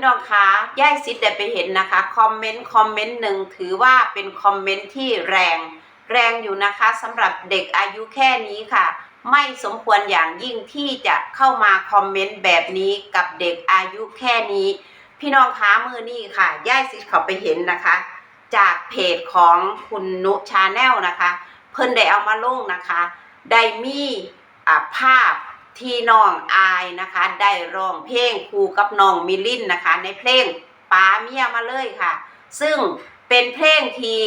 พี่น้องคะย่ายซิดได้ไปเห็นนะคะ คอมเมนต์ คอมเมนต์หนึ่งถือว่าเป็นคอมเมนต์ที่แรง แรงอยู่นะคะสำหรับเด็กอายุแค่นี้ค่ะ ไม่สมควรอย่างยิ่งที่จะเข้ามาคอมเมนต์แบบนี้กับเด็กอายุแค่นี้ พี่น้องคะมือนี่ค่ะย่ายซิดเขาไปเห็นนะคะ จากเพจของคุณนุชาแนลนะคะ เพิ่นได้เอามาลงนะคะ ได้มีอ่าภาพ ที่น้องอายนะคะ ได้ร้องเพลงคู่กับน้องมิลินนะคะ ในเพลงป้าเมียมาเลยค่ะ ซึ่งเป็นเพลงที่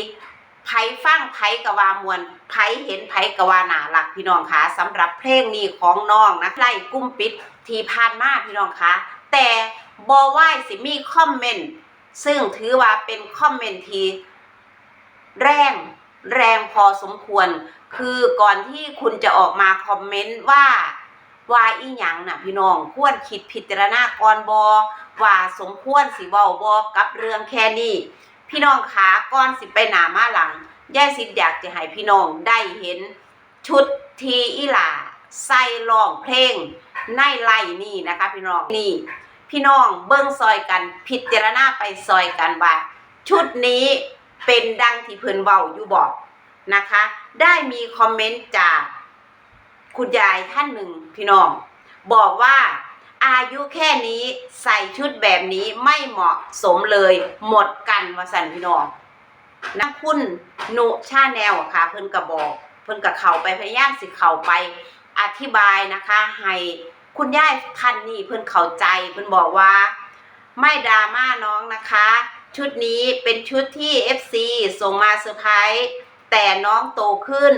ไผฟังไผกะวามวนไผเห็นไผกะวาหนาหลักพี่น้องคะสำหรับเพลงนี้ของน้องนะไล่กุ้มปิดที่ผ่านมาพี่น้องคะแต่บอไหวายสิมีคอมเมนต์ซึ่งถือว่าเป็นคอมเมนต์ที่แรงแรงพอสมควร คือก่อนที่คุณจะออกมาคอมเมนต์ว่า ว่าอีหยังน่ะพี่น้องควรคิดพิจารณาก่อนบอว่าสมควรสิเว้าบอกับเรื่องแค่นี้พี่น้องขาก่อนสิไปหนามาหลังย่ายสิอยากจะให้พี่น้องได้เห็นชุดทีอีหลาใส่ร้องเพลงในไล่นี่นะคะพี่น้องนี่พี่น้องเบิ้งซอยกันพิจารณาไปซอยกันว่า ชุดนี้เป็นดังที่เพิ่นเว้าอยู่บอกนะคะ ได้มีคอมเมนต์จาก คุณยายท่านหนึ่งพี่น้อง บอกว่าอายุแค่นี้ใส่ชุดแบบนี้ไม่เหมาะสมเลย หมดกันวสันพี่น้องนะคุณนุชาแนวค่ะ เพิ่นก็บอก เพิ่นก็เข้าไปพยายามสิเข้าไปอธิบายนะคะให้คุณยายท่านนี้เพิ่นเข้าใจเพิ่นบอกว่า ไม่ดราม่าน้องนะคะ ชุดนี้เป็นชุดที่ FC ส่งมาเซอร์ไพรส์แต่น้องโตขึ้น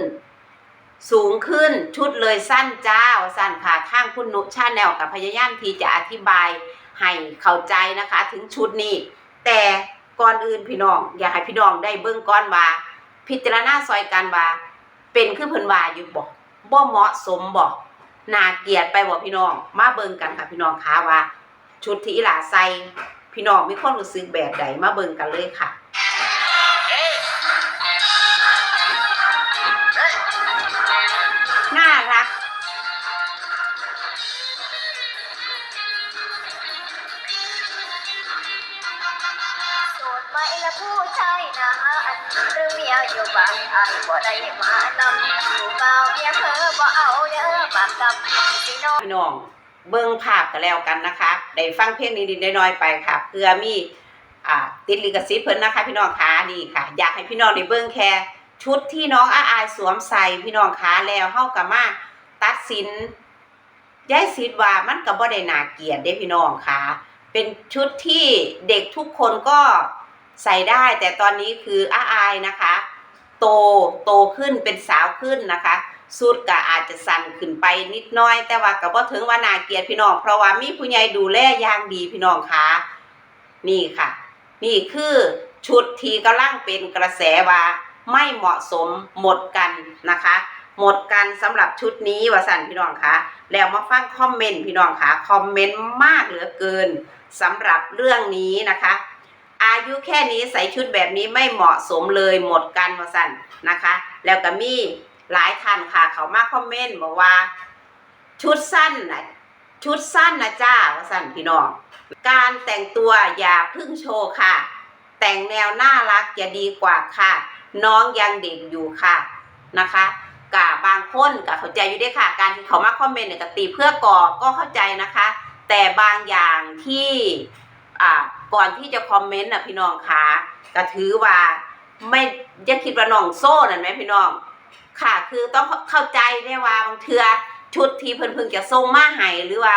สูงขึ้นชุดเลยสั้นจ้าสั้นค่ะข้างคุณนุชาแนลกับพยายามที่จะอธิบายให้เข้าใจนะคะถึงชุดนี้ แต่ก่อนอื่นพี่น้องอยากให้พี่น้องได้เบื้องก้อนว่า พิจารณาซอยกันว่า เป็นคือเพิ่นว่าอยู่บ่บ่เหมาะสมบ่นาเกียดไปบ่พี่น้อง มาเบิ่งกันค่ะพี่น้องคะว่า ชุดที่อีหลาใส่พี่น้องมีความรู้สึกแบบใดมาเบิ่งกันเลยค่ะ ผู้ชายนะอันหรือเมียอยู่บ้านอายบ่ได้มานำอยู่เปล่าเมียเธอบ่เอาเด้อปากกับพี่น้องพี่น้อง เบิ่งภาพกันแล้วกันนะคะ ได้ฟังเพลงนิดๆน้อยๆไปค่ะเพื่อมีอ่าติดลิขสิทธิ์เพิ่นนะคะ พี่น้องคะนี่ค่ะ อยากให้พี่น้องได้เบิ่งแค่ชุดที่น้องอาอายสวมใส่พี่น้องคะแล้วเฮาก็มาตัดสินยายสิทธิ์ว่ามันก็บ่ได้นาเกียดเด้พี่น้องค่ะ เป็นชุดที่เด็กทุกคนก็ ใส่ได้แต่ตอนนี้คืออาอายนะคะ โตโตขึ้นเป็นสาวขึ้นนะคะสุดก็อาจจะสั่นขึ้นไปนิดน้อย แต่ว่าก็บ่ถึงว่านาเกียดพี่น้อง เพราะว่ามีผู้ใหญ่ดูแลอย่างดีพี่น้องคะนี่ค่ะ นี่คือชุดที่กำลังเป็นกระแสว่าไม่เหมาะสมหมดกันนะคะ หมดกันสำหรับชุดนี้ว่าสั่นพี่น้องคะแล้วมาฟังคอมเมนต์พี่น้องคะคอมเมนต์มากเหลือเกินสำหรับเรื่องนี้นะคะ อายุแค่นี้ใส่ชุดแบบนี้ไม่เหมาะสมเลยหมดกันว่าสั่นนะคะ แล้วก็มีหลายท่านค่ะ เขามาคอมเมนต์บอกว่า ชุดสั้นนะชุดสั้นนะจ้าว่าสั่นพี่น้อง การแต่งตัวอย่าเพึ่งโชว์ค่ะ แต่งแนวน่ารักจะดีกว่าค่ะ น้องยังเด็กอยู่ค่ะนะคะกะบางคนกะเข้าใจอยู่ด้วยค่ะ การที่เขามาคอมเมนต์เนี่ยกตีเพื่อก่อก็เข้าใจนะคะ แต่บางอย่างที่อ่า ก่อนที่จะคอมเมนต์นะพี่น้องคะก็ถือว่าไม่ยังคิดว่าน้องโซ่นั่นไหมพี่น้อง ค่ะ คือต้องเข้าใจได้ว่าบางเทือชุดที่เพิ่นพิ่งจะส่งมาให้หรือว่า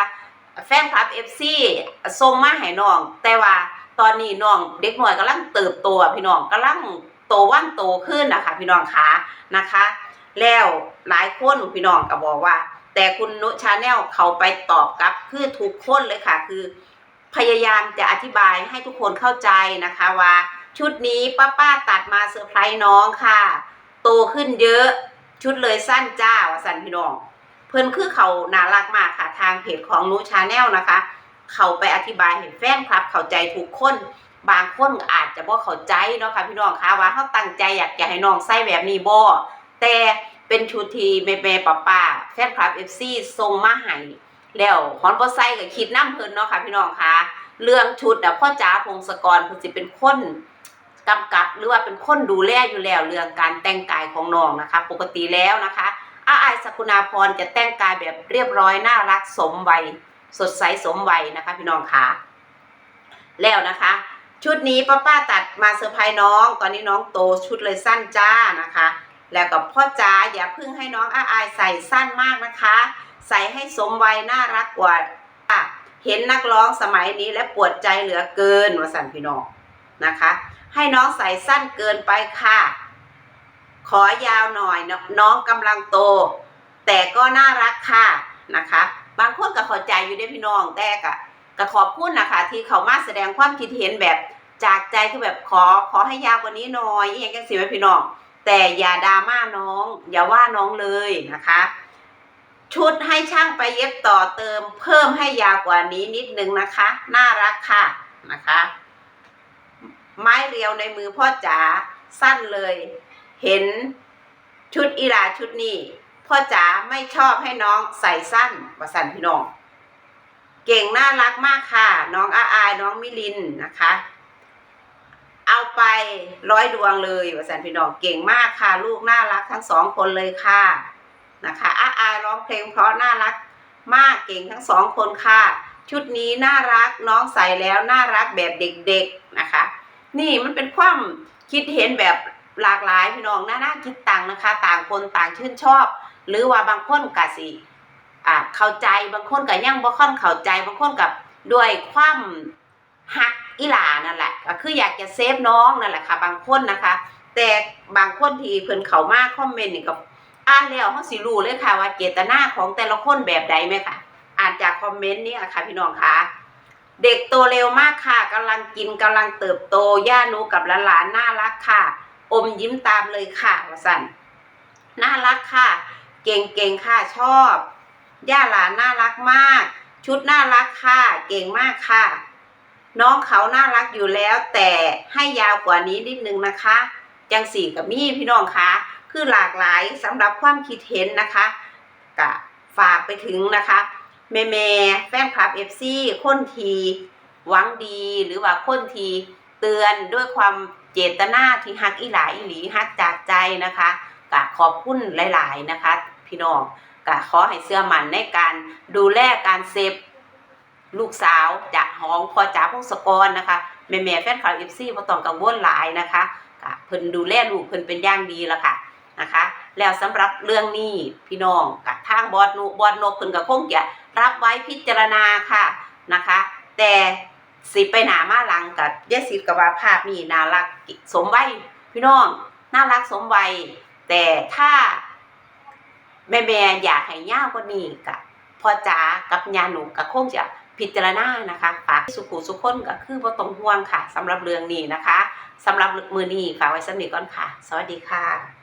แฟนคลับ FC ส่งมาให้น้อง แต่ว่าตอนนี้น้องเด็กหน้อยกำลังเติบโตพี่น้องกำลังโตว่างโตขึ้นนะคะพี่น้องคะนะคะ แล้วหลายคนพี่น้องก็บอกว่า แต่คุณนุชาแนลเขาไปตอบกลับคือทุกคนเลยค่ะ คือ พยายามจะอธิบายให้ทุกคนเข้าใจนะคะว่า ชุดนี้ป้าป้าตัดมาเซอร์ไพรส์น้องค่ะ โตขึ้นเยอะชุดเลยสั้นจ้าวสั้นพี่น้อง เพิ่นคือเขาน่ารักมากค่ะ ทางเพจของนูชาแนลนะคะ เขาไปอธิบายให้แฟนคลับ เข้าใจทุกคนบางคนอาจจะบ่เข้าใจเนาะค่ะพี่น้องคะว่าเขาตั้งใจอยากจะให้น้องใส่แบบนี้บ่แต่เป็นชุดที่แม่แม่ป้าป้าแฟนคลับ FC ส่งมาให้ แล้วฮอนบ่ใส่ก็คิดน้ำเพลินเนาะค่ะพี่น้องคะเรื่องชุดอะพ่อจ๋าพงศกรเพิ่นสิเป็นคนกำกับหรือว่าเป็นคนดูแลอยู่แล้วเรื่องการแต่งกายของน้องนะคะ ปกติแล้วนะคะอาอายสกุณาพรจะแต่งกายแบบเรียบร้อยน่ารักสมวัยสดใสสมวัยนะคะ พี่น้องค่ะ แล้วนะคะ ชุดนี้ป้าป้าตัดมาเซอร์ไพรส์น้อง ตอนนี้น้องโตชุดเลยสั้นจ้านะคะ แล้วกับพ่อจ๋าอย่าเพิ่งให้น้องอาอายใส่สั้นมากนะคะ ใส่ให้สมวัยน่ารักกว่าเห็นนักร้องสมัยนี้และปวดใจเหลือเกินวสันพี่น้องนะคะ ให้น้องใส่สั้นเกินไปค่ะ ขอยาวหน่อยน้องกำลังโต แต่ก็น่ารักค่ะนะคะ บางคนก็ข้าใจอยู่ได้พี่น้องแต่ก็ก็ขอบคุณนะคะ ที่เขามาแสดงความคิดเห็นแบบจากใจคือแบบขอขอให้ยาวกว่านี้หน่อยอย่างจังสิไหมพี่น้องแต่อย่าดราม่าน้อง อย่าว่าน้องเลยนะคะ ชุดให้ช่างไปเย็บต่อเติมเพิ่มให้ยาวกว่านี้นิดนึงนะคะ น่ารักค่ะนะคะ ไม้เรียวในมือพ่อจ๋าสั้นเลย เห็นชุดอีหลาชุดนี้พ่อจ๋าไม่ชอบให้น้องใส่สั้นว่าสั้นพี่น้อง เก่งน่ารักมากค่ะ น้องอาอายน้องมิลินนะคะ เอาไปร้อยดวงเลยว่าสันพี่น้องเก่งมากค่ะ ลูกน่ารักทั้งสองคนเลยค่ะ นะคะอาอายร้องเพลงเพราะน่ารักมากเก่งทั้งสองคนค่ะ ชุดนี้น่ารักน้องใส่แล้วน่ารักแบบเด็กๆนะคะ นี่มันเป็นความคิดเห็นแบบหลากหลายพี่น้องน่าน่าคิดต่างนะคะ ต่างคนต่างชื่นชอบ หรือว่าบางคนกะสิอ่าเข้าใจบางคนก็ยังบ่ค่อนเข้าใจบางคนกับด้วยความหักอีหลานั่นแหละก็คืออยากจะเซฟน้องนั่นแหละค่ะ บางคนนะคะ แต่บางคนที่เพิ่นเขามากคอมเมนต์นี่ก็ อ่านแล้วเฮาสิรู้เลยค่ะว่าเจตนาของแต่ละคนแบบใดไหมค่ะ อ่านจากคอมเมนต์นี่ค่ะพี่น้องค่ะ เด็กโตเร็วมากค่ะกำลังกินกำลังเติบโต ย่านุกับหลานๆน่ารักค่ะ อมยิ้มตามเลยค่ะวสันน่ารักค่ะ เก่งๆค่ะชอบ ย่าหลานน่ารักมาก ชุดน่ารักค่ะ เก่งมากค่ะ น้องเขาน่ารักอยู่แล้วแต่ให้ยาวกว่านี้นิดนึงนะคะ จังสี่กับมี่พี่น้องคะ คือหลากหลายสำหรับความคิดเห็นนะคะกะฝากไปถึงนะคะแม่แม่แฟนคลับเอฟซีคนทีหวังดีหรือว่าคนทีเตือนด้วยความเจตนาที่ฮักอีหลาอีหลีฮักจากใจนะคะกะขอบคุณหลาย ๆ นะคะ พี่น้องกะขอให้เสื้อมันในการดูแลการเซฟลูกสาวจากห้องพอจ๋าพงศกรนะคะแม่แม่แฟนคลับเอฟซีบ่ต้องกังวลหลายนะคะก็เพิ่นดูแลลูกเพิ่นเป็นอย่างดีแล้วค่ะ นะคะ แล้วสำหรับเรื่องนี้พี่น้องกับทางบอดนุบอดนกเพิ่นก็คงจะรับไว้พิจารณาค่ะนะคะ แต่สิไปหนามาหลังกับยายสิทธ์กับว่าภาพนี้น่ารักสมวัยพี่น้องน่ารักสมวัยแต่ถ้าแม่แม่อยากให้ยาวกว่านี้กับพ่อจ๋ากับยาหนูก็คงจะพิจารณานะคะฝากสุขุสุขคนก็คือบ่ต้องห่วงค่ะสำหรับเรื่องนี้นะคะสำหรับมือนี้ฝากไว้สนึกก่อนค่ะ สวัสดีค่ะ